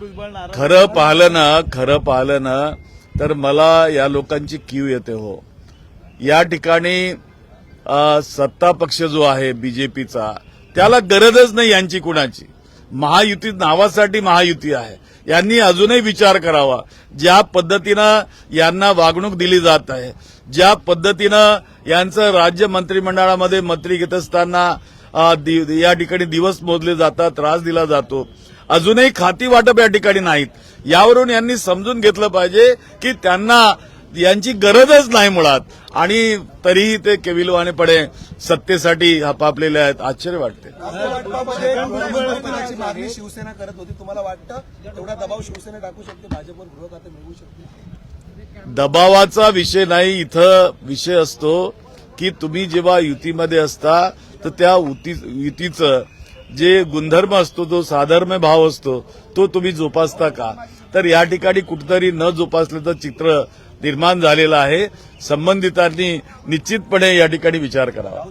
खरं पाहिलं ना खरं पाहिलं ना तर मला या लोकांची कीव येते हो. या ठिकाणी सत्ता पक्ष जो आहे बीजेपीचा त्याला गरजच नाही यांची कुणाची. महायुती नावासाठी महायुती आहे. यांनी अजूनही विचार करावा. ज्या पद्धतीनं यांना वागणूक दिली जात आहे ज्या पद्धतीनं यांचं राज्य मंत्रिमंडळामध्ये मंत्री घेत असताना या ठिकाणी दिवस मोजले जातात त्रास दिला जातो. अजूनही खाती वाटप या ठिकाणी नाहीत. यावरून यांनी समजून घेतलं पाहिजे की त्यांना यांची गरजच नाही मुळात. आणि तरीही ते केविलवानेपणे सत्तेसाठी आपापलेले आहेत. आश्चर्य वाटते. मागणी शिवसेना करत होती. तुम्हाला वाटतं तेवढा दबाव शिवसेना टाकू शकते? भाजपवर गृह खाते मिळवू शकते? दबावाचा विषय नाही. इथं विषय असतो की तुम्ही जेव्हा युतीमध्ये असता तर त्या युती- युतीचं जे गुणधर्म असतो जो साधर्म्य भाव असतो तो तुम्ही जोपासता का? तर या ठिकाणी कुठेतरी न जोपासल्याचं चित्र निर्माण झालेलं आहे. संबंधितांनी निश्चितपणे या ठिकाणी विचार करावा.